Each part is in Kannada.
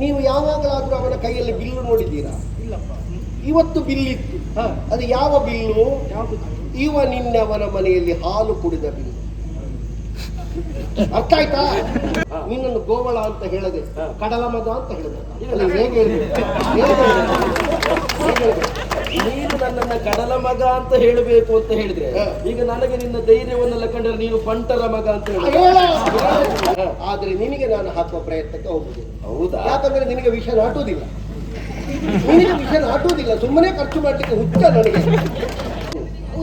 ನೀವು ಯಾವಾಗಲಾದ್ರೂ ಅವನ ಕೈಯಲ್ಲಿ ಬಿಲ್ಲು ನೋಡಿದ್ದೀರಾ? ಇಲ್ಲಪ್ಪ ಇವತ್ತು ಬಿಲ್ಲಿತ್ತು. ಅದು ಯಾವ ಬಿಲ್ಲು? ಇವ ನಿನ್ನೆ ಅವನ ಮನೆಯಲ್ಲಿ ಹಾಲು ಕುಡಿದ ಬಿಲ್ಲು. ಅರ್ಥ ಆಯ್ತಾ? ನಿನ್ನನ್ನು ಗೋವಳ ಅಂತ ಹೇಳದೆ. ಕಡಲ ಮಗ ಅಂತ ಹೇಳಿದೆ. ಹೇಗೆ? ನೀನು ನನ್ನನ್ನು ಕಡಲ ಮಗ ಅಂತ ಹೇಳಬೇಕು ಅಂತ ಹೇಳಿದ್ರೆ ಈಗ ನನಗೆ ನಿನ್ನ ಧೈರ್ಯವನ್ನೆಲ್ಲ ಕಂಡ್ರೆ ನೀನು ಪಂಟರ ಮಗ ಅಂತ ಹೇಳಿದ್ರೆ ಹೇಳ, ಹೇಳ. ಆದ್ರೆ ನಿನಗೆ ನಾನು ಹಾಕುವ ಪ್ರಯತ್ನಕ್ಕೆ ಹೋಗುದಿಲ್ಲ ಹೌದಾ? ಯಾಕಂದ್ರೆ ನಿನಗೆ ವಿಷ ನಾಟುವುದಿಲ್ಲ. ನಿನಗೆ ವಿಷ ನಾಟುವುದಿಲ್ಲ ಸುಮ್ಮನೆ ಖರ್ಚು ಮಾಡ್ಲಿಕ್ಕೆ ಹುಚ್ಚ ನನಗೆ.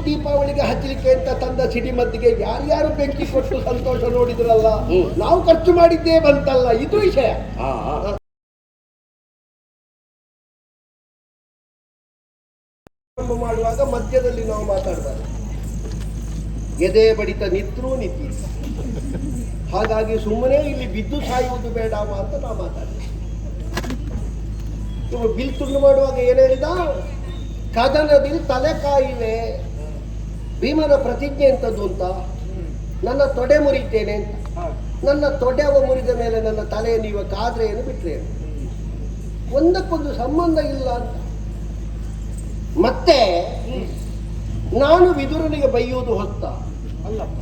ದೀಪಾವಳಿಗೆ ಹಚ್ಚಲಿಕ್ಕೆ ಅಂತ ತಂದ ಸಿಡಿಮದ್ದಿಗೆ ಯಾರ್ಯಾರು ಬೆಂಕಿ ಕೊಟ್ಟು ಸಂತೋಷ ನೋಡಿದ್ರಲ್ಲ ನಾವು ಖರ್ಚು ಮಾಡಿದ್ದೇ ಬಂತಲ್ಲ ಇದು ವಿಷಯ. ಮಾಡುವಾಗ ಮಧ್ಯದಲ್ಲಿ ನಾವು ಮಾತಾಡಬಾರ್ದು. ಎದೆ ಬಡಿತ ನಿತ್ರೂ ನಿಂತಿ ಹಾಗಾಗಿ ಸುಮ್ಮನೆ ಇಲ್ಲಿ ಬಿದ್ದು ಸಾಯುವುದು ಬೇಡವ ಅಂತ ನಾ ಮಾತಾಡಿದೆ ಇವಾಗ ಬಿಲ್ ತುಂಡು ಮಾಡುವಾಗ ಏನು ಹೇಳಿದ? ಕದನದಲ್ಲಿ ತಲೆ ಕಾಯಿವೆ ಭೀಮನ ಪ್ರತಿಜ್ಞೆ ಎಂಥದ್ದು ಅಂತ? ನನ್ನ ತೊಡೆ ಮುರಿತೇನೆ ಅಂತ. ನನ್ನ ತೊಡೆ ಅವ ಮುರಿದ ಮೇಲೆ ನನ್ನ ತಲೆಯನ್ನು ಇವ ಕಾದ್ರೆ ಏನು? ಬಿಟ್ರೆ ಒಂದಕ್ಕೊಂದು ಸಂಬಂಧ ಇಲ್ಲ ಅಂತ. ಮತ್ತೆ ನಾನು ವಿದುರನಿಗೆ ಬೈಯುವುದು ಹೊತ್ತ. ಅಲ್ಲಪ್ಪ.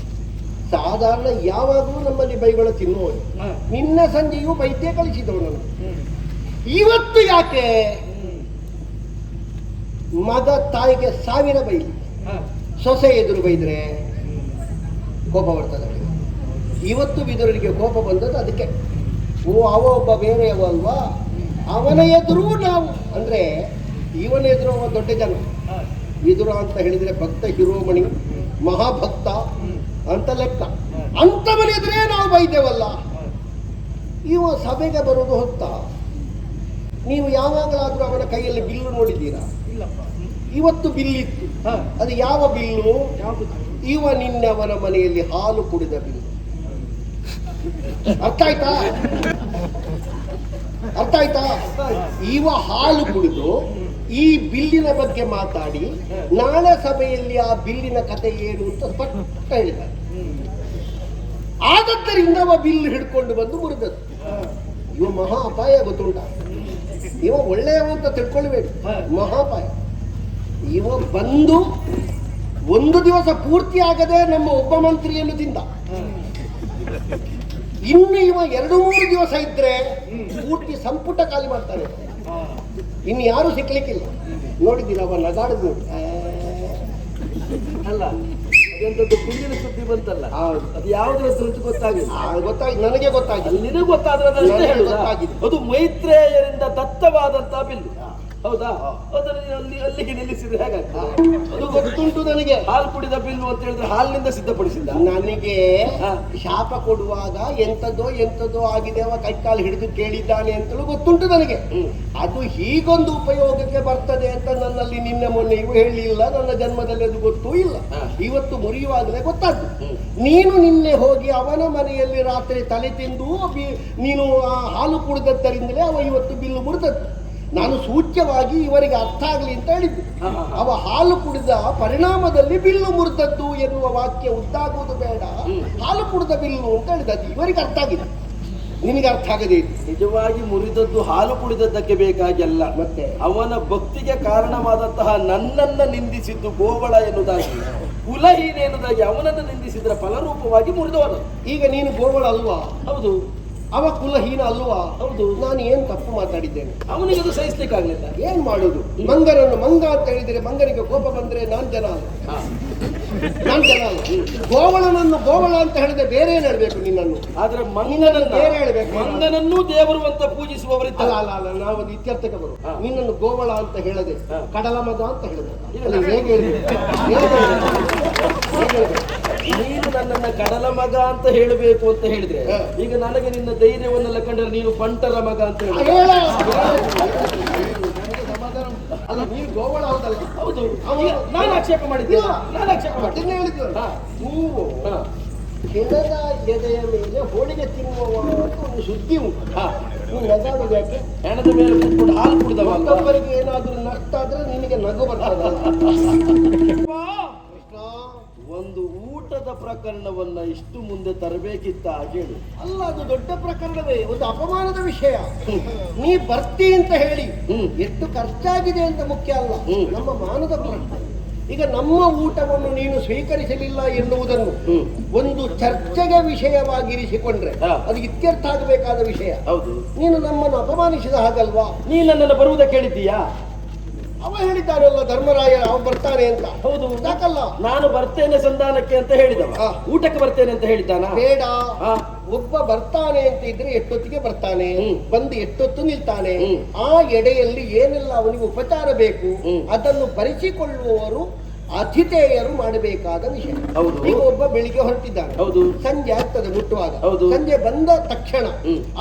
ಸಾಧಾರಣ ಯಾವಾಗಲೂ ನಮ್ಮಲ್ಲಿ ಬೈಗಳ ತಿನ್ನುವರು ನಿನ್ನ ಸಂಜೆಯೂ ಕಳಿಸಿದವು ನಾನು ಇವತ್ತು ಯಾಕೆ. ಮಗ ತಾಯಿಗೆ ಸಾವಿರ ಬೈಲಿ. ಸೊಸೆ ಎದುರು ಬೈದ್ರೆ ಕೋಪ ಬರ್ತದೆ ಇವತ್ತು ಬಿದುರಿಗೆ ಕೋಪ ಬಂದದ್ದು ಅದಕ್ಕೆ. ಓ ಅವ ಒಬ್ಬ ಬೇರೆಯವ ಅಲ್ವಾ? ಅವನ ಎದುರು ನಾವು. ಅಂದ್ರೆ ಇವನ ಎದುರು ಅವ ದೊಡ್ಡ ಜನ. ಬಿದುರ ವಿದುರ ಅಂತ ಹೇಳಿದ್ರೆ ಭಕ್ತ ಶಿರೋಮಣಿ ಮಹಾಭಕ್ತ. ಅಂತ ಲೆಕ್ಕ. ಅಂತ ಮನೆ ಎದುರೇ ನಾವು ಬೈದೇವಲ್ಲ ಇವ ಸಭೆಗೆ ಬರೋದು ಹೊತ್ತ. ನೀವು ಯಾವಾಗಲಾದ್ರೂ ಅವನ ಕೈಯಲ್ಲಿ ಬಿಲ್ಲು ನೋಡಿದ್ದೀರಾ? ಇಲ್ಲಪ್ಪ. ಇವತ್ತು ಬಿಲ್ಲಿತ್ತು. ಇತ್ತು ಅದು ಯಾವ ಬಿಲ್ಲು? ಇವ ನಿನ್ನೆ ಅವನ ಮನೆಯಲ್ಲಿ ಹಾಲು ಕುಡಿದ ಬಿಲ್ಲು. ಅರ್ಥ ಆಯ್ತಾ? ಅರ್ಥ ಆಯ್ತಾ? ಇವ ಹಾಲು ಕುಡಿದು ಈ ಬಿಲ್ಲಿನ ಬಗ್ಗೆ ಮಾತಾಡಿ, ನಾಳೆ ಸಭೆಯಲ್ಲಿ ಆ ಬಿಲ್ಲಿನ ಕತೆ ಏನು ಅಂತ ಸ್ಪಷ್ಟ ಹೇಳಿದ್ದಾರೆ ಆದದ್ದರಿಂದ ಅವ ಬಿಲ್ ಹಿಡ್ಕೊಂಡು ಬಂದು ಮುರಿದದ್ದು. ಇವ ಮಹಾ ಅಪಾಯ ಗೊತ್ತುಂಟ ಇವ ಒಳ್ಳೆಯವ ಅಂತ ತಿಳ್ಕೊಳ್ಬೇಕು. ಮಹಾಪಾಯ ಇವ ಬಂದು ಒಂದು ದಿವಸ ಪೂರ್ತಿ ಆಗದೆ ನಮ್ಮ ಒಬ್ಬ ಮಂತ್ರಿಯನ್ನು ತಿಂದ ಇನ್ನು ಇವ ಎರಡು ಮೂರು ದಿವಸ ಇದ್ರೆ ಪೂರ್ತಿ ಸಂಪುಟ ಖಾಲಿ ಮಾಡ್ತಾನೆ ಹಾ. ಇನ್ನು ಯಾರು ಸಿಕ್ಲಿಕ್ಕಿಲ್ಲ. ನೋಡಿದ್ದೀರ ಅವ ನಗಾಡದ್ ನೋಡಿ. ಅಲ್ಲ ಅದೆಂತದ್ದು ಬಿಲ್ಲಿನ ಸುದ್ದಿ ಬಂತಲ್ಲ? ಹೌದು. ಅದು ಯಾವುದರ ಸುದ್ದಿ ಗೊತ್ತಾಗಿಲ್ಲ. ಗೊತ್ತಾಗಿ ನನಗೆ ಗೊತ್ತಾಗಿಲ್ಲ ನಿನಗೆ ಗೊತ್ತಾದ್ರೆ ಹೇಳುದಾ? ಗೊತ್ತಾಗಿದೆ. ಅದು ಮೈತ್ರೇಯರಿಂದ ದತ್ತವಾದಂತಹ ಬಿಲ್ಲು. ಹೌದಾ? ಅದರಲ್ಲಿ ಅಲ್ಲಿ ಅಲ್ಲಿಗೆ ನಿಲ್ಲಿಸಿದ್ರೆ ಹೇಗಾಗ್ತದೆ? ಅದು ಗೊತ್ತುಂಟು ನನಗೆ. ಹಾಲು ಕುಡಿದ ಬಿಲ್ಲು ಅಂತ ಹೇಳಿದ್ರೆ ಹಾಲಿನಿಂದ ಸಿದ್ಧಪಡಿಸಿದ್ದ? ನನಗೆ. ಶಾಪ ಕೊಡುವಾಗ ಎಂಥದ್ದೋ ಎಂಥದ್ದೋ ಆಗಿದೆ ಅವ ಕೈಕಾಲು ಹಿಡಿದು ಕೇಳಿದ್ದಾನೆ ಅಂತಲೂ ಗೊತ್ತುಂಟು ನನಗೆ. ಅದು ಹೀಗೊಂದು ಉಪಯೋಗಕ್ಕೆ ಬರ್ತದೆ ಅಂತ ನನ್ನಲ್ಲಿ ನಿನ್ನೆ ಮೊನ್ನೆಯೂ ಹೇಳಿಲ್ಲ ನನ್ನ ಜನ್ಮದಲ್ಲಿ ಅದು ಗೊತ್ತೂ ಇಲ್ಲ. ಇವತ್ತು ಮುರಿಯುವಾಗಲೇ ಗೊತ್ತಾದ್ದು. ನೀನು ನಿನ್ನೆ ಹೋಗಿ ಅವನ ಮನೆಯಲ್ಲಿ ರಾತ್ರಿ ತಲೆ ತಿಂದು ನೀನು ಆ ಹಾಲು ಕುಡಿದದ್ದರಿಂದಲೇ ಅವ ಇವತ್ತು ಬಿಲ್ಲು ಮುರಿದದ್ದು. ನಾನು ಸೂಚ್ಯವಾಗಿ ಇವರಿಗೆ ಅರ್ಥ ಆಗಲಿ ಅಂತ ಹೇಳಿದ್ದು. ಅವ ಹಾಲು ಕುಡಿದ ಪರಿಣಾಮದಲ್ಲಿ ಬಿಲ್ಲು ಮುರಿದದ್ದು ಎನ್ನುವ ವಾಕ್ಯ ಉದ್ದಾಗುವುದು ಬೇಡ. ಹಾಲು ಕುಡಿದ ಬಿಲ್ಲು ಅಂತ ಹೇಳಿದ. ಇವರಿಗೆ ಅರ್ಥ ಆಗಿದೆ ನಿನಗೆ ಅರ್ಥ ಆಗದೆ ನಿಜವಾಗಿ ಮುರಿದದ್ದು ಹಾಲು ಕುಡಿದದ್ದಕ್ಕೆ ಬೇಕಾಗಿಲ್ಲ ಮತ್ತೆ? ಅವನ ಭಕ್ತಿಗೆ ಕಾರಣವಾದಂತಹ ನನ್ನನ್ನ ನಿಂದಿಸಿದ್ದು ಗೋವಳ ಎನ್ನುವುದಾಗಿ ಕುಲಹೀನ ಎನ್ನುವುದಾಗಿ ಅವನನ್ನು ನಿಂದಿಸಿದ್ರ ಫಲರೂಪವಾಗಿ ಮುರಿದವನು. ಈಗ ನೀನು ಗೋವಳ ಅಲ್ವಾ? ಹೌದು. ಅವ ಕುಲಹೀನ ಅಲ್ವಾ? ಹೌದು ನಾನು ಏನು ತಪ್ಪು ಮಾತಾಡಿದ್ದೇನೆ? ಅವನಿಗೆ ಅದು ಸಹಿಸ್ಲಿಕ್ಕಾಗಲಿಲ್ಲ. ಏನ್ ಮಾಡುದು? ಮಂಗನನ್ನು ಮಂಗ ಅಂತ ಹೇಳಿದ್ರೆ ಮಂಗನಿಗೆ ಕೋಪ ಬಂದ್ರೆ ನಾನ್ ಜನ ಅಲ್ಲ. ನಾನ್ ಜನ ಅಲ್ಲ. ಗೋವಳನನ್ನು ಗೋವಳ ಅಂತ ಹೇಳಿದ್ರೆ ಬೇರೆ ಏನ್ ಹೇಳ್ಬೇಕು ನಿನ್ನನ್ನು? ಆದ್ರೆ ಮಂಗನನ್ನು ಬೇರೆ ಹೇಳ್ಬೇಕು. ಮಂಗನನ್ನು ದೇವರು ಅಂತ ಪೂಜಿಸುವವರಿದ್ದಾರೆ ಅಲ್ಲ ಅಲ್ಲ ಅಲ್ಲ ನಾವು ಅದು ಇತ್ಯರ್ಥಕ್ಕೆ ಬರು ನಿನ್ನನ್ನು ಗೋವಳ ಅಂತ ಹೇಳದೆ. ಕಡಲ ಮಗ ಅಂತ ಹೇಳಿದೆ. ಹೇಗೆ? ಹೇಗೆ? ನೀನು ನನ್ನನ್ನ ಕಡಲ ಮಗ ಅಂತ ಹೇಳಬೇಕು ಅಂತ ಹೇಳಿದ್ರೆ ಈಗ ನನಗೆ ನಿನ್ನ ಧೈರ್ಯವನ್ನೆಲ್ಲ ಕಂಡ್ರೆ ನೀನು ಪಂಟರ ಮಗ ಅಂತ ಹೇಳಿ. ಅಲ್ಲ ನೀವು ಗೋವಳ ಹೌದಲ್ಲ? ಹೌದು. ನಾನು ಆಕ್ಷೇಪ ಮಾಡಿದ್ದೆ ನಾನು ಆಕ್ಷೇಪ ಮಾಡಿದ್ದೆ ಅದನ್ನೇ ಹೇಳಿದ್ದು. ಹಾ. ನೀವು ಹಾ. ಕೆಣದ ಎದೆಯ ಮೇಲೆ ಹೋಳಿಗೆ ತಿನ್ನುವ ಒಂದು ಸುದ್ದಿ ಉಂಟು. ಹೆಣದ ಮೇಲೆ ಕೂತ್ಕೊಂಡು ಹಾಲು ಕುಡಿದವ? ಮತ್ತೊಬ್ಬರಿಗೆ ಏನಾದ್ರೂ ನಷ್ಟ ಆದ್ರೆ ನಿನಗೆ ನಗು ಬರ್ತದ ಕೃಷ್ಣ ಒಂದು ಊಟದ ಪ್ರಕರಣವನ್ನ ಇಷ್ಟು ಮುಂದೆ ತರಬೇಕಿತ್ತ ಹೇಳು ಅಲ್ಲ ಅದು ದೊಡ್ಡ ಪ್ರಕರಣವೇ ಒಂದು ಅಪಮಾನದ ವಿಷಯ ನೀ ಬರ್ತಿ ಅಂತ ಹೇಳಿ. ಎಷ್ಟು ಖರ್ಚಾಗಿದೆ ಅಂತ ಮುಖ್ಯ ಅಲ್ಲ. ನಮ್ಮ ಮಾನದ ಪ್ರಶ್ನೆ ಈಗ ನಮ್ಮ ಊಟವನ್ನು ನೀನು ಸ್ವೀಕರಿಸಲಿಲ್ಲ ಎನ್ನುವುದನ್ನು. ಒಂದು ಚರ್ಚೆಗೆ ವಿಷಯವಾಗಿರಿಸಿಕೊಂಡ್ರೆ. ಅದು ಇತ್ಯರ್ಥ ಆಗಬೇಕಾದ ವಿಷಯ ಹೌದು ನೀನು ನಮ್ಮನ್ನು ಅಪಮಾನಿಸಿದ ಹಾಗಲ್ವಾ ನೀ ನನ್ನನ್ನು ಬರುವುದಕ್ಕೆ ಹೇಳಿದ್ದೀಯಾ ಅವ ಹೇಳಿದ್ದಾನಲ್ಲ ಧರ್ಮರಾಯ ಅವ ಬರ್ತಾನೆ ಅಂತ. ಹೌದು. ಯಾಕಲ್ಲ? ನಾನು ಬರ್ತೇನೆ ಸಂಧಾನಕ್ಕೆ ಅಂತ ಹೇಳಿದವ. ಊಟಕ್ಕೆ ಬರ್ತೇನೆ ಅಂತ ಹೇಳಿದ್ದಾನ? ಬೇಡ. ಒಬ್ಬ ಬರ್ತಾನೆ ಅಂತ ಇದ್ರೆ ಎಷ್ಟೊತ್ತಿಗೆ ಬರ್ತಾನೆ? ಹ್ಮ್. ಬಂದು ಎಷ್ಟೊತ್ತು ನಿಲ್ತಾನೆ? ಹ್ಮ್. ಆ ಎಡೆಯಲ್ಲಿ ಏನೆಲ್ಲ ಅವನಿಗೆ ಉಪಚಾರ ಬೇಕು? ಅದನ್ನು ಬರೆಸಿಕೊಳ್ಳುವವರು ಅತಿಥೇಯರು ಮಾಡಬೇಕಾದ ವಿಷಯ. ಹೌದು. ಈಗ ಒಬ್ಬ ಬೆಳಿಗ್ಗೆ ಹೊರಟಿದ್ದಾನೆ. ಹೌದು. ಸಂಜೆ ಆಗ್ತದೆ ಮುಟ್ಟುವಾಗ. ಹೌದು. ಸಂಜೆ ಬಂದ ತಕ್ಷಣ.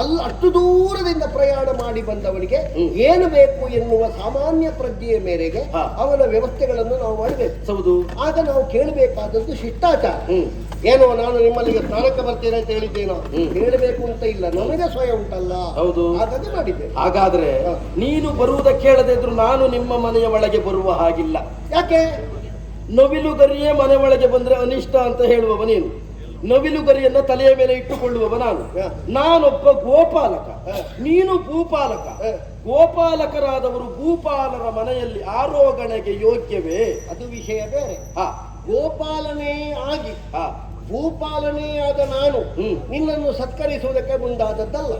ಅಲ್ಲಿ ಅಷ್ಟು ದೂರದಿಂದ ಪ್ರಯಾಣ ಮಾಡಿ ಬಂದವನಿಗೆ. ಏನು ಬೇಕು ಎನ್ನುವ ಸಾಮಾನ್ಯ ಪ್ರಜ್ಞೆಯ ಮೇರೆಗೆ. ಅವನ ವ್ಯವಸ್ಥೆಗಳನ್ನು ನಾವು ಮಾಡಬೇಕು. ಹೌದು. ಆಗ ನಾವು ಕೇಳಬೇಕಾದದ್ದು ಶಿಷ್ಟಾಚಾರ. ಹ್ಮ್. ಏನೋ ನಾನು ನಿಮ್ಮಲ್ಲಿಗೆ ಸ್ನಾನಕ್ಕೆ ಬರ್ತೇನೆ ಅಂತ ಹೇಳಿದ್ದೇನೋ. ಹೇಳಬೇಕು ಅಂತ ಇಲ್ಲ. ನನಗೆ ಸ್ವಯ ಉಂಟಲ್ಲ. ಹೌದು. ಹಾಗಾಗಿ ಮಾಡಿದ್ದೆ ಹಾಗಾದ್ರೆ ನೀನು ಬರುವುದಕ್ಕೆ ಹೇಳದಿದ್ರು ನಾನು ನಿಮ್ಮ ಮನೆಯ ಒಳಗೆ ಬರುವ ಹಾಗಿಲ್ಲ. ಯಾಕೆ? ನವಿಲುಗರಿಯೇ ಮನೆ ಒಳಗೆ ಬಂದ್ರೆ ಅನಿಷ್ಟ ಅಂತ ಹೇಳುವವ ನೀನು. ನವಿಲುಗರಿಯನ್ನ ತಲೆಯ ಮೇಲೆ ಇಟ್ಟುಕೊಳ್ಳುವವ ನಾನು. ನಾನೊಬ್ಬ ಗೋಪಾಲಕ. ನೀನು ಭೂಪಾಲಕ. ಗೋಪಾಲಕರಾದವರು ಭೂಪಾಲರ ಮನೆಯಲ್ಲಿ ಆರೋಗಣೆಗೆ ಯೋಗ್ಯವೇ? ಅದು ವಿಷಯ ಬೇರೆ. ಹಾ. ಗೋಪಾಲನೇ ಆಗಿ ಹಾ. ಭೂಪಾಲನೇ ಆದ ನಾನು. ನಿನ್ನನ್ನು ಸತ್ಕರಿಸುವುದಕ್ಕೆ ಮುಂದಾದದ್ದಲ್ಲ.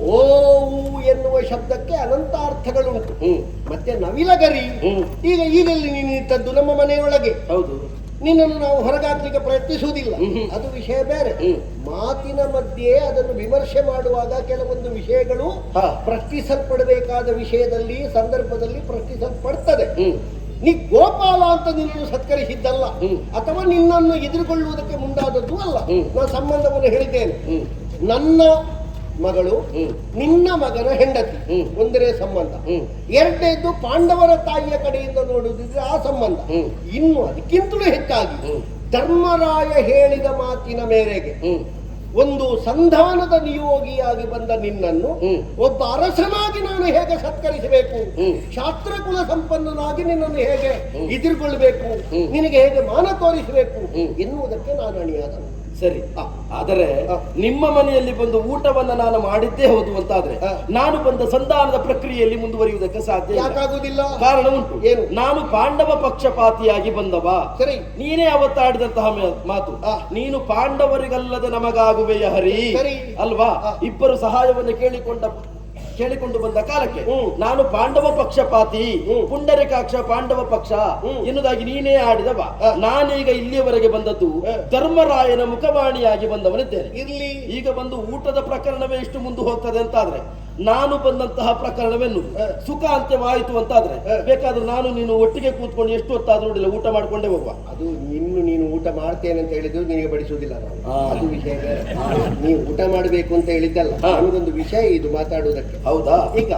ಓವು ಎನ್ನುವ ಶಬ್ದಕ್ಕೆ ಅನಂತ ಅರ್ಥಗಳುಂಟು ಹ್ಮ್. ಮತ್ತೆ ನವಿಲಗರಿ. ಈಗ ಈಗಲ್ಲಿ ನೀನು ಇದ್ದದ್ದು ನಮ್ಮ ಮನೆಯೊಳಗೆ. ಹೌದು. ನಿನ್ನನ್ನು ನಾವು ಹೊರಗಾಕ್ಲಿಕ್ಕೆ ಪ್ರಯತ್ನಿಸುವುದಿಲ್ಲ. ಅದು ವಿಷಯ ಬೇರೆ. ಮಾತಿನ ಮಧ್ಯೆ ಅದನ್ನು ವಿಮರ್ಶೆ ಮಾಡುವಾಗ ಕೆಲವೊಂದು ವಿಷಯಗಳು. ಪ್ರಶ್ನಿಸಲ್ಪಡಬೇಕಾದ ವಿಷಯದಲ್ಲಿ ಸಂದರ್ಭದಲ್ಲಿ ಪ್ರಶ್ನಿಸಲ್ಪಡ್ತದೆ. ನೀ ಗೋಪಾಲ ಅಂತ ನಿನ್ನನ್ನು ಸತ್ಕರಿಸಿದ್ದಲ್ಲ. ಅಥವಾ ನಿನ್ನನ್ನು ಎದುರುಗೊಳ್ಳುವುದಕ್ಕೆ ಮುಂದಾದದ್ದು ಅಲ್ಲ. ನಾನು ಸಂಬಂಧವನ್ನು ಹೇಳಿದ್ದೇನೆ. ನನ್ನ ಮಗಳು ನಿನ್ನ ಮಗನ ಹೆಂಡತಿ ಒಂದರೇ ಒಂದನೇ ಸಂಬಂಧ. ಎರಡನೇದು ಪಾಂಡವರ ತಾಯಿಯ ಕಡೆಯಿಂದ ನೋಡುವುದಿದ್ರೆ ಆ ಸಂಬಂಧ. ಇನ್ನು ಅದಕ್ಕಿಂತಲೂ ಹೆಚ್ಚಾಗಿ ಧರ್ಮರಾಯ ಹೇಳಿದ ಮಾತಿನ ಮೇರೆಗೆ ಒಂದು ಸಂಧಾನದ ನಿಯೋಗಿಯಾಗಿ ಬಂದ ನಿನ್ನನ್ನು ಒಬ್ಬ ಅರಸನಾಗಿ ನಾನು ಹೇಗೆ ಸತ್ಕರಿಸಬೇಕು. ಶಾಸ್ತ್ರಕುಲ ಸಂಪನ್ನನಾಗಿ ನಿನ್ನನ್ನು ಹೇಗೆ. ಎದುರುಗೊಳ್ಬೇಕು? ನಿನಗೆ ಹೇಗೆ ಮಾನ ತೋರಿಸಬೇಕು. ಎನ್ನುವುದಕ್ಕೆ ನಾನು ಅಣಿಯಾದನು. ಸರಿ. ಆದರೆ ನಿಮ್ಮ ಮನೆಯಲ್ಲಿ ಬಂದು ಊಟವನ್ನು ನಾನು ಮಾಡಿದ್ದೇ ಹೌದು ಅಂತಾದ್ರೆ. ನಾನು ಬಂದ ಸಂಧಾನದ ಪ್ರಕ್ರಿಯೆಯಲ್ಲಿ ಮುಂದುವರಿಯುವುದಕ್ಕೆ ಸಾಧ್ಯ ಇಲ್ಲ. ಯಾಕಾಗುದಿಲ್ಲ ಕಾರಣ ಉಂಟು ಏನು? ನಾನು ಪಾಂಡವ ಪಕ್ಷಪಾತಿಯಾಗಿ ಬಂದವ ಸರಿ ನೀನೇ ಅವತ್ತಾಡಿದಂತಹ ಮಾತು. ನೀನು ಪಾಂಡವರಿಗಲ್ಲದೆ ನಮಗಾಗುವೆಯ ಹರಿ. ಅಲ್ವಾ. ಇಬ್ಬರು ಸಹಾಯವನ್ನು ಕೇಳಿಕೊಂಡ ಕೇಳಿಕೊಂಡು ಬಂದ ಕಾಲಕ್ಕೆ. ನಾನು ಪಾಂಡವ ಪಕ್ಷಪಾತಿ. ಪುಂಡರಿಕಾಕ್ಷ ಪಾಂಡವ ಪಕ್ಷ. ಎನ್ನುವುದಾಗಿ ನೀನೇ ಆಡಿದವ. ನಾನೀಗ ಇಲ್ಲಿಯವರೆಗೆ ಬಂದದ್ದು ಧರ್ಮರಾಯನ ಮುಖವಾಣಿಯಾಗಿ ಬಂದವನಿದ್ದೇನೆ ಇರ್ಲಿ ಈಗ ಬಂದು ಊಟದ ಪ್ರಕರಣವೇ ಇಷ್ಟು ಮುಂದೆ ಹೋಗ್ತದೆ ಅಂತಾದ್ರೆ ನಾನು ಬಂದಂತಹ ಪ್ರಕರಣವೆನ್ನು. ಸುಖ ಅಂತ್ಯವಾಯಿತು ಅಂತಾದ್ರೆ. ಬೇಕಾದ್ರೆ ನಾನು ನೀನು ಒಟ್ಟಿಗೆ ಕೂತ್ಕೊಂಡು ಎಷ್ಟು ಹೊತ್ತಾದ್ರೂ ನೋಡಿಲ್ಲ ಊಟ ಮಾಡ್ಕೊಂಡೇ ಹೋಗುವ. ಅದು ಇನ್ನು ನೀನು ಊಟ ಮಾಡ್ತೇನೆ ಅಂತ ಹೇಳಿದ್ರು ನಿನಗೆ ಬಡಿಸುವುದಿಲ್ಲ ನಾನು. ಅದು ವಿಷಯ ನೀವು ಊಟ ಮಾಡಬೇಕು ಅಂತ ಹೇಳಿದ್ದಲ್ಲ ನನಗೊಂದು ನಮಗೊಂದು ವಿಷಯ ಇದು ಮಾತಾಡುವುದಕ್ಕೆ. ಹೌದಾ? ಈಗ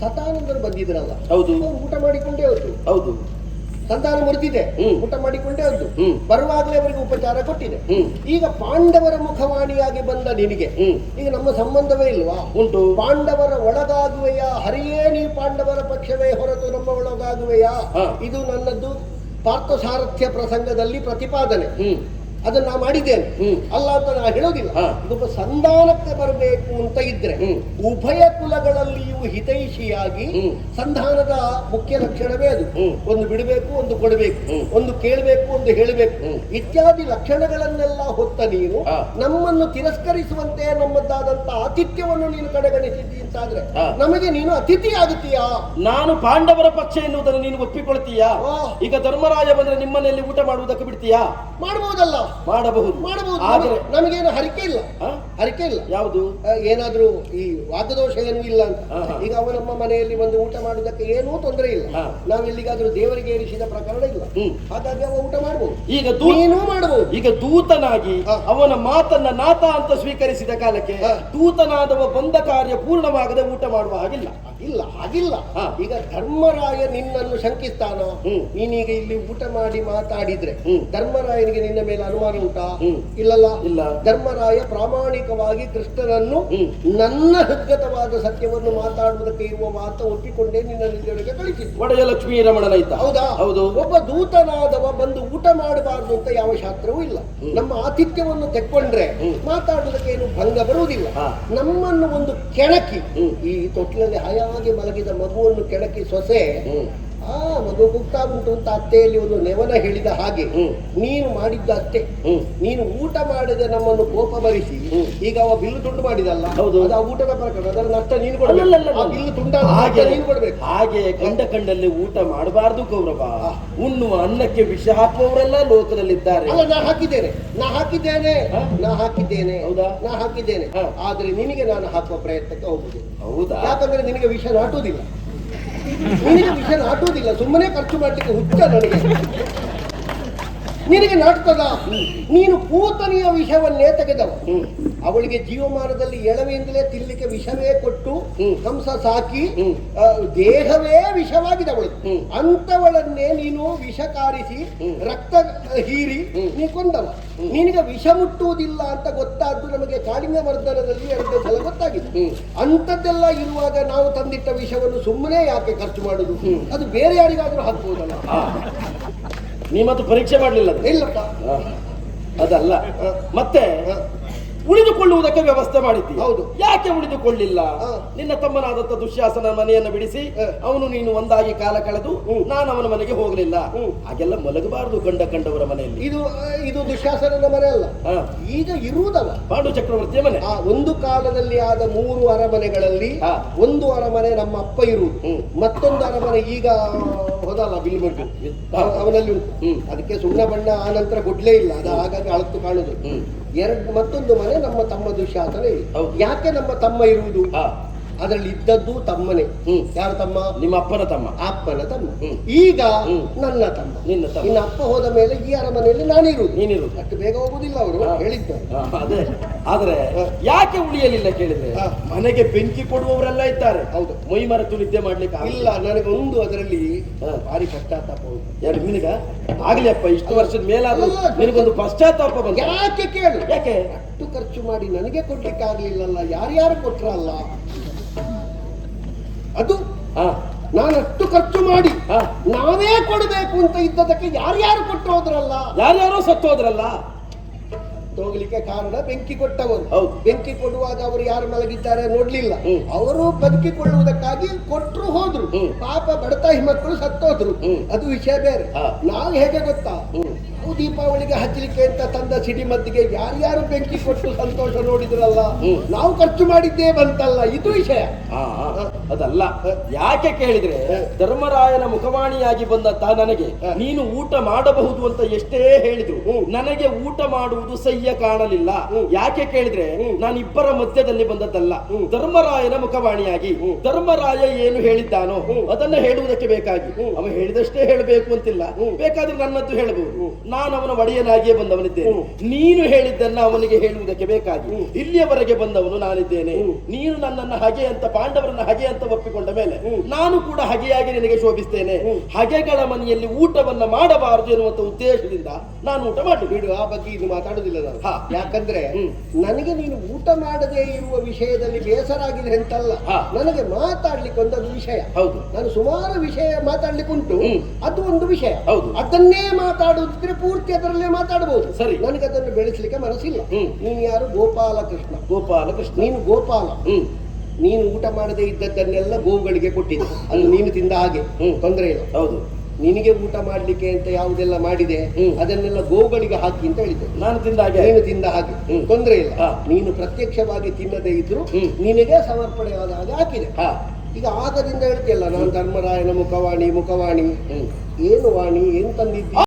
ಸತಾನಂದರು ಬಂದಿದ್ರಲ್ಲ ಹೌದು. ಊಟ ಮಾಡಿಕೊಂಡೇ ಹೌದು ಹೌದು. ಸಂತಾನ ಮುರಿದಿದೆ. ಊಟ ಮಾಡಿಕೊಂಡೇ ಅದು. ಬರುವಾಗಲೇ ಅವರಿಗೆ ಉಪಚಾರ ಕೊಟ್ಟಿದೆ. ಈಗ ಪಾಂಡವರ ಮುಖವಾಣಿಯಾಗಿ ಬಂದ ನಿನಗೆ. ಈಗ ನಮ್ಮ ಸಂಬಂಧವೇ ಇಲ್ವಾ? ಉಂಟು. ಪಾಂಡವರ ಒಳಗಾಗುವೆಯಾ? ಹರಿಯೇ ನೀ ಪಾಂಡವರ ಪಕ್ಷವೇ ಹೊರತು ನಮ್ಮ ಒಳಗಾಗುವೆಯಾ? ಇದು ನನ್ನದು ಪಾರ್ಥಸಾರಥ್ಯ ಪ್ರಸಂಗದಲ್ಲಿ ಪ್ರತಿಪಾದನೆ. ಅದನ್ನ ನಾ ಮಾಡಿದ್ದೇನೆ. ಹ್ಮ್. ಅಲ್ಲ ಅಂತ ನಾ ಹೇಳೋದಿಲ್ಲ. ಇದೊಬ್ಬ ಸಂಧಾನಕ್ಕೆ ಬರಬೇಕು ಅಂತ ಇದ್ರೆ. ಉಭಯ ಕುಲಗಳಲ್ಲಿಯೂ ಹಿತೈಷಿಯಾಗಿ. ಸಂಧಾನದ ಮುಖ್ಯ ಲಕ್ಷಣವೇ ಅದು. ಒಂದು ಬಿಡಬೇಕು ಒಂದು ಕೊಡಬೇಕು ಒಂದು ಕೇಳಬೇಕು ಒಂದು ಹೇಳಬೇಕು. ಇತ್ಯಾದಿ ಲಕ್ಷಣಗಳನ್ನೆಲ್ಲ ಹೊತ್ತ ನೀನು ನಮ್ಮನ್ನು ತಿರಸ್ಕರಿಸುವಂತೆ ನಮ್ಮದಾದಂತ ಆತಿಥ್ಯವನ್ನು ನೀನು ಕಡೆಗಣಿಸಿದ್ದಿ ಅಂತ ಆದ್ರೆ ನಮಗೆ ನೀನು ಅತಿಥಿ ಆಗುತ್ತೀಯಾ? ನಾನು ಪಾಂಡವರ ಪಕ್ಷ ಎನ್ನುವುದನ್ನು ನೀನು ಒಪ್ಪಿಕೊಳ್ತೀಯಾ. ಈಗ ಧರ್ಮರಾಯ ಬಂದ್ರೆ ನಿಮ್ಮನೆಯಲ್ಲಿ ಊಟ ಮಾಡುವುದಕ್ಕೆ ಬಿಡ್ತೀಯಾ? ಮಾಡಬಹುದಲ್ಲ ಮಾಡಬಹುದು ಮಾಡಬಹುದು ಆದ್ರೆ ನಮಗೆ- ನಮಗೇನು ಹರಿಕೆ ಇಲ್ಲ? ಹರಿಕೆ ಇಲ್ಲ ಯಾವುದು ಏನಾದ್ರೂ ಈ ವಾದದೋಷ ಏನು ಇಲ್ಲ ಅಂತ. ಈಗ ಅವ ನಮ್ಮ ಮನೆಯಲ್ಲಿ ಬಂದು ಊಟ ಮಾಡುವುದಕ್ಕೆ ಏನೂ ತೊಂದರೆ ಇಲ್ಲ ಹಾ. ನಾವು ಎಲ್ಲಿಗಾದ್ರೂ ದೇವರಿಗೆ ಏರಿಸಿದ ಪ್ರಕರಣ ಇಲ್ಲ ಹ್ಮ್. ಹಾಗಾಗಿ ಅವ ಊಟ ಮಾಡಬಹುದು ಈಗ ಏನೂ ಮಾಡಬಹುದು ಈಗ ದೂತನಾಗಿ. ಅವನ ಮಾತನ್ನ ನಾತ ಅಂತ ಸ್ವೀಕರಿಸಿದ ಕಾಲಕ್ಕೆ. ದೂತನಾದವ ಬಂದ ಕಾರ್ಯ ಪೂರ್ಣವಾಗದೆ ಊಟ ಮಾಡುವ ಹಾಗಿಲ್ಲ ಇಲ್ಲ ಹಾಗಿಲ್ಲ. ಈಗ ಧರ್ಮರಾಯ ನಿನ್ನನ್ನು ಶಂಕಿಸ್ತಾನೋ. ನೀನೀಗ ಇಲ್ಲಿ ಊಟ ಮಾಡಿ ಮಾತಾಡಿದ್ರೆ. ಧರ್ಮರಾಯನಿಗೆ ನಿನ್ನ ಮೇಲೆ ಅನುಮಾನ ಉಂಟಾ. ಇಲ್ಲಲ್ಲ? ಇಲ್ಲ. ಧರ್ಮರಾಯ ಪ್ರಾಮಾಣಿಕವಾಗಿ ಕೃಷ್ಣನನ್ನು ನನ್ನ ಹೃದ್ಗತವಾದ ಸತ್ಯವನ್ನು ಮಾತಾಡುವುದಕ್ಕೆ ಇರುವ ಮಾತ ಒಪ್ಪಿಕೊಂಡೇ ನಿನ್ನ ನಿಜೊಳಗೆ ಕಳಿಸಿದ್ದು. ಒಡೆಯ ಲಕ್ಷ್ಮೀ ರಮಣನ ಇದ್ದ ಹೌದಾ? ಹೌದು. ಒಬ್ಬ ದೂತನಾದವ ಬಂದು ಊಟ ಮಾಡಬಾರದು ಅಂತ ಯಾವ ಶಾಸ್ತ್ರವೂ ಇಲ್ಲ. ನಮ್ಮ ಆತಿಥ್ಯವನ್ನು ತೆಕ್ಕೊಂಡ್ರೆ ಮಾತಾಡುವುದಕ್ಕೆ ಏನು ಭಂಗ ಬರುವುದಿಲ್ಲ. ನಮ್ಮನ್ನು ಒಂದು ಕೆಣಕಿ ಈ ಈ ತೊಟ್ಟಿಲಲ್ಲಿ ಹಯಾಗಿ ಮಲಗಿದ ಮಗುವನ್ನು ಕೆಳಕಿ ಸೊಸೆ. ಆ ಮಗು ಕೂಗ್ತಾ ಉಂಟು ಅಂತ ಅತ್ತೆಯಲ್ಲಿ ಒಂದು ನೆವನ ಹೇಳಿದ ಹಾಗೆ. ನೀನು ಮಾಡಿದ್ದ ಅತ್ತೆ. ನೀನು ಊಟ ಮಾಡದೆ ನಮ್ಮನ್ನು ಕೋಪ ಭರಿಸಿ ಈಗ ಅವ ಬಿಲ್ಲು ತುಂಡು ಮಾಡಿದಲ್ಲ ಹೌದು. ಅದು ಆ ಊಟದ ಪ್ರಕಾರ ಅದರ ನಷ್ಟ ನೀನು ಕೊಡಬೇಕು. ಆ ಬಿಲ್ಲು ತುಂಡ ಹಾಗೆ ನೀನು ಕೊಡಬೇಕು. ಹಾಗೆ ಕಂಡ ಕಂಡಲ್ಲಿ ಊಟ ಮಾಡಬಾರ್ದು ಗೌರವ. ಉಣ್ಣುವ ಅನ್ನಕ್ಕೆ ವಿಷ ಹಾಕುವವರೆಲ್ಲ ಲೋಕದಲ್ಲಿದ್ದಾರೆ. ಅಲ್ಲ ನಾ ಹಾಕಿದ್ದೇನೆ. ನಾ ಹಾಕಿದ್ದೇನೆ? ನಾ ಹಾಕಿದ್ದೇನೆ. ಹೌದಾ? ನಾ ಹಾಕಿದ್ದೇನೆ. ಆದ್ರೆ ನಿನಗೆ ನಾನು ಹಾಕುವ ಪ್ರಯತ್ನಕ್ಕೆ ಹೋಗುದಿಲ್ಲ ಹೌದಾ? ಯಾಕಂದ್ರೆ ನಿನಗೆ ವಿಷ ನಾಟುವುದಿಲ್ಲ. ನಿನಗೆ ವಿಷಯ ನಾಟುವುದಿಲ್ಲ ಸುಮ್ಮನೆ ಖರ್ಚು ಮಾಡಲಿಕ್ಕೆ ಹುಚ್ಚ ನನಗೆ ನಿನಗೆ ನಾಟ್ತದ ನೀನು ಪೂತನಿಯ ವಿಷಯವನ್ನೇ ತೆಗೆದವ. ಅವಳಿಗೆ ಜೀವಮಾನದಲ್ಲಿ ಎಳವೆಯಿಂದಲೇ ತಿನ್ಲಿಕ್ಕೆ ವಿಷವೇ ಕೊಟ್ಟು. ಕಂಸ ಸಾಕಿ. ದೇಹವೇ ವಿಷವಾಗಿದೆ ಅವಳು. ಅಂತವಳನ್ನೇ ನೀನು ವಿಷ ಕಾರಿಸಿ ರಕ್ತ ಹೀರಿ. ನೀ ಕೊಂದವ ನಿನಗೆ ವಿಷ ಮುಟ್ಟುವುದಿಲ್ಲ ಅಂತ ಗೊತ್ತಾದ್ದು ನಮಗೆ ಕಾಳಿಂಗ ಮರ್ದನದಲ್ಲಿ ಎರಡು ಸಲ ಗೊತ್ತಾಗಿದೆ. ಅಂಥದ್ದೆಲ್ಲ ಇರುವಾಗ ನಾವು ತಂದಿಟ್ಟ ವಿಷವನ್ನು ಸುಮ್ಮನೆ ಯಾಕೆ ಖರ್ಚು ಮಾಡುದು ಅದು ಬೇರೆ ಯಾರಿಗಾದ್ರೂ ಹಾಕ್ಬೋದಲ್ಲ. ನೀ ಮತ್ತು ಪರೀಕ್ಷೆ ಮಾಡಲಿಲ್ಲ ಇಲ್ಲಪ್ಪ ಅದಲ್ಲ ಮತ್ತೆ. ಉಳಿದುಕೊಳ್ಳುವುದಕ್ಕೆ ವ್ಯವಸ್ಥೆ ಮಾಡಿದ್ದಿ ಹೌದು. ಯಾಕೆ ಉಳಿದುಕೊಳ್ಳಿಲ್ಲ. ನಿನ್ನ ತಮ್ಮನಾದಂತ ದುಶ್ಯಾಸನ ಮನೆಯನ್ನು ಬಿಡಿಸಿ ಅವನು ನೀನು ಒಂದಾಗಿ ಕಾಲ ಕಳೆದು. ನಾನು ಅವನ ಮನೆಗೆ ಹೋಗಲಿಲ್ಲ. ಹಾಗೆಲ್ಲ ಮಲಗಬಾರದು ಗಂಡ ಕಂಡವರ ಮನೆಯಲ್ಲಿ ಇದು ಇದು ದುಶ್ಯಾಸನದ ಮನೆ ಅಲ್ಲ ಈಗ ಇರುವುದಲ್ಲ ಪಾಂಡು ಚಕ್ರವರ್ತಿಯ ಮನೆ ಆ ಒಂದು ಕಾಲದಲ್ಲಿ ಆದ ಮೂರು ಅರಮನೆಗಳಲ್ಲಿ. ಒಂದು ಅರಮನೆ ನಮ್ಮ ಅಪ್ಪ ಇರುವುದು. ಮತ್ತೊಂದು ಅರಮನೆ ಈಗ ಹೋದಲ್ಲ ಬಿಲ್ಮರ್ಗು ಹಾ. ಅವನಲ್ಲಿ ಉಂಟು ಅದಕ್ಕೆ ಸುಣ್ಣ ಬಣ್ಣ ಆ ನಂತರ ಕೊಡ್ಲೇ ಇಲ್ಲ ಅದು ಹಾಗಾಗಿ ಅಳತು ಕಾಣುದು. ಎರಡು ಮತ್ತೊಂದು ಮನೆ ನಮ್ಮ ತಮ್ಮ ದುಶ್ಯಾಸನ ಇದೆ. ಯಾಕೆ ನಮ್ಮ ತಮ್ಮ ಇರುವುದು ಹ. ಅದರಲ್ಲಿ ಇದ್ದದ್ದು ತಮ್ಮನೇ. ಹ್ಮ್. ಯಾರ ತಮ್ಮ? ನಿಮ್ಮ ಅಪ್ಪನ ತಮ್ಮ. ಅಪ್ಪನ ತಮ್ಮ. ಈಗ ಹ್ಮ್. ನನ್ನ ತಮ್ಮ. ನಿನ್ನ ತಮ್ಮ. ನಿನ್ನ ಅಪ್ಪ ಹೋದ ಮೇಲೆ ಈ ಅರಮನೆಯಲ್ಲಿ ನಾನಿರುವುದು ನೀನಿರುವುದು ಅಷ್ಟು ಬೇಗ ಹೋಗುದಿಲ್ಲ ಅವರು. ಹೇಳಿದ್ದಾರೆ. ಅದೇ. ಆದ್ರೆ ಯಾಕೆ ಉಳಿಯಲಿಲ್ಲ ಕೇಳಿದ್ರೆ. ಮನೆಗೆ ಬೆಂಕಿ ಕೊಡುವವರೆಲ್ಲ ಇದ್ದಾರೆ. ಹೌದು. ಮೈ ಮರೆತು ನಿದ್ದೆ ಮಾಡ್ಲಿಕ್ಕೆ. ಇಲ್ಲ ನನಗೆ ಒಂದು ಅದರಲ್ಲಿ ಹಾ. ಭಾರಿ ಪಶ್ಚಾತ್ತಾಪ ಉಂಟು. ಯಾರು ನಿನಗ? ಆಗ್ಲಿ ಅಪ್ಪ ಇಷ್ಟು ವರ್ಷದ ಮೇಲಾದ್ರೂ ನಿನಗೊಂದು ಪಶ್ಚಾತ್ತಾಪ ಬಂದ ಯಾಕೆ ಕೇಳು? ಯಾಕೆ? ಅಷ್ಟು ಖರ್ಚು ಮಾಡಿ ನನಗೆ ಕೊಡ್ಲಿಕ್ಕೆ ಆಗ್ಲಿಲ್ಲಲ್ಲ ಯಾರ್ಯಾರು ಕೊಟ್ರಲ್ಲ? ಅದು ನಾನಷ್ಟು ಖರ್ಚು ಮಾಡಿ ನಾನೇ ನಾವೇ ಕೊಡಬೇಕು ಅಂತ ಇದ್ದದಕ್ಕೆ ಯಾರ್ಯಾರು ಕೊಟ್ಟು ಹೋದ್ರಲ್ಲ ಯಾರ್ಯಾರೋ ಸತ್ತು ಹೋದ್ರಲ್ಲ ಹೋಗ್ಲಿಕ್ಕೆ ಕಾರಣ ಬೆಂಕಿ ಕೊಟ್ಟವರು. ಹೌದು. ಬೆಂಕಿ ಕೊಡುವಾಗ ಅವರು ಯಾರು ಮಲಗಿದ್ದಾರೆ ನೋಡ್ಲಿಲ್ಲ. ಅವರು ಬದುಕಿಕೊಳ್ಳುವುದಕ್ಕಾಗಿ ಕೊಟ್ರು ಹೋದ್ರು. ಹ್ಮ್. ಪಾಪ ಬಡತಾಯಿ ಮಕ್ಕಳು ಸತ್ತೋದ್ರು. ಹ್ಮ್. ಅದು ವಿಷಯ ಬೇರೆ. ನಾವು ಹೇಗೆ ಗೊತ್ತಾ? ದೀಪಾವಳಿಗೆ ಹಚ್ಚಲಿಕ್ಕೆ ಅಂತ ತಂದ ಸಿಡಿಮದ್ದಿಗೆ ಯಾರ್ಯಾರು ಬೆಂಕಿ ಕೊಟ್ಟು ಸಂತೋಷ ನೋಡಿದ್ರಲ್ಲ ನಾವು ಖರ್ಚು ಮಾಡಿದ್ದೇ ಬಂತಲ್ಲ ಇದು ವಿಷಯ. ಅದಲ್ಲ. ಯಾಕೆ ಕೇಳಿದ್ರೆ ಧರ್ಮರಾಯನ ಮುಖವಾಣಿಯಾಗಿ ಬಂದಂತಹ ನನಗೆ ನೀನು ಊಟ ಮಾಡಬಹುದು ಅಂತ ಎಷ್ಟೇ ಹೇಳಿದ್ರು ನನಗೆ ಊಟ ಮಾಡುವುದು ಸಹ್ಯ ಕಾಣಲಿಲ್ಲ. ಯಾಕೆ ಕೇಳಿದ್ರೆ. ನಾನು ಇಬ್ಬರ ಮಧ್ಯದಲ್ಲಿ ಬಂದದ್ದಲ್ಲ. ಧರ್ಮರಾಯನ ಮುಖವಾಣಿಯಾಗಿ. ಧರ್ಮರಾಯ ಏನು ಹೇಳಿದ್ದಾನೋ ಅದನ್ನ ಹೇಳುವುದಕ್ಕೆ ಬೇಕಾಗಿ. ಅವ ಹೇಳಿದಷ್ಟೇ ಹೇಳಬೇಕು ಅಂತಿಲ್ಲ. ಬೇಕಾದ್ರೆ ನನ್ನದ್ದು ಹೇಳಬಹುದು. ನಾನು ಅವನ ಒಡೆಯನಾಗಿಯೇ ಬಂದವನಿದ್ದೇನೆ. ನೀನು ಹೇಳಿದ್ದನ್ನ ಅವನಿಗೆ ಹೇಳುವುದಕ್ಕೆ ಬೇಕಾಗಿ. ಇಲ್ಲಿಯವರೆಗೆ ಬಂದವನು ನಾನಿದ್ದೇನೆ. ನೀನು ನನ್ನನ್ನು ಹಗೆ ಅಂತ ಪಾಂಡವರನ್ನ ಹಗೆ ಅಂತ ಒಪ್ಪಿಕೊಂಡ ಮೇಲೆ ನಾನು ಕೂಡ ಹಗೆಯಾಗಿ ನಿನಗೆ ಶೋಭಿಸ್ತೇನೆ. ಹಗೆಗಳ ಮನೆಯಲ್ಲಿ ಊಟವನ್ನ ಮಾಡಬಾರದು ಎನ್ನುವಂತ ಉದ್ದೇಶದಿಂದ ನಾನು ಊಟ ಮಾಡಿ ಬಿಡು ಆ ಬಗ್ಗೆ ಇದು ಮಾತಾಡುದಿಲ್ಲ ನಾನು. ಯಾಕಂದ್ರೆ ನನಗೆ ನೀನು ಊಟ ಮಾಡದೇ ಇರುವ ವಿಷಯದಲ್ಲಿ ಬೇಸರ ಆಗಿದೆ ಅಂತಲ್ಲ. ನನಗೆ ಮಾತಾಡ್ಲಿಕ್ಕೆ ಒಂದೊಂದು ವಿಷಯ. ಹೌದು. ನಾನು ಸುಮಾರು ವಿಷಯ ಮಾತಾಡ್ಲಿಕ್ಕೆ ಉಂಟು ಅದು ಒಂದು ವಿಷಯ. ಹೌದು. ಅದನ್ನೇ ಮಾತಾಡುತ್ತಿದ್ರೆ ಪೂರ್ತಿ ಅದರಲ್ಲೇ ಮಾತಾಡಬಹುದು ಸರಿ. ನನಗೆ ಅದನ್ನು ಬೆಳೆಸಲಿಕ್ಕೆ ಮನಸ್ಸಿಲ್ಲ. ನೀನು ಯಾರು? ಗೋಪಾಲ ಕೃಷ್ಣ ಗೋಪಾಲ ಕೃಷ್ಣ ನೀನು ಗೋಪಾಲ. ಹ್ಮ್. ನೀನು ಊಟ ಮಾಡದೇ ಇದ್ದದ್ದನ್ನೆಲ್ಲ ಗೋವುಗಳಿಗೆ ಕೊಟ್ಟಿದ್ದೆ. ಅದು ನೀನು ತಿಂದ ಹಾಗೆ. ಹ್ಮ್. ತೊಂದರೆ ಇಲ್ಲ. ಹೌದು. ನಿನಗೆ ಊಟ ಮಾಡ್ಲಿಕ್ಕೆ ಅಂತ ಯಾವುದೆಲ್ಲ ಮಾಡಿದೆ ಹ್ಮ್. ಅದನ್ನೆಲ್ಲ ಗೋವುಗಳಿಗೆ ಹಾಕಿ ಅಂತ ಹೇಳಿದೆ ನಾನು ತಿಂದ ಹಾಗೆ. ನೀನು ತಿಂದ ಹಾಗೆ. ಹ್ಮ್. ತೊಂದರೆ ಇಲ್ಲ. ನೀನು ಪ್ರತ್ಯಕ್ಷವಾಗಿ ತಿನ್ನದೇ ಇದ್ರು. ನಿನಗೆ ಸಮರ್ಪಣೆಯಾದ ಹಾಗೆ ಹಾಕಿದೆ. ಈಗ ಆಗದಿಂದ ಹೇಳ್ತಿಯಲ್ಲ ನಾನು ಧರ್ಮರಾಯನ ಮುಖವಾಣಿ ಮುಖವಾಣಿ. ಏನು ವಾಣಿ? ಏನು ತಂದಿದ್ದಿ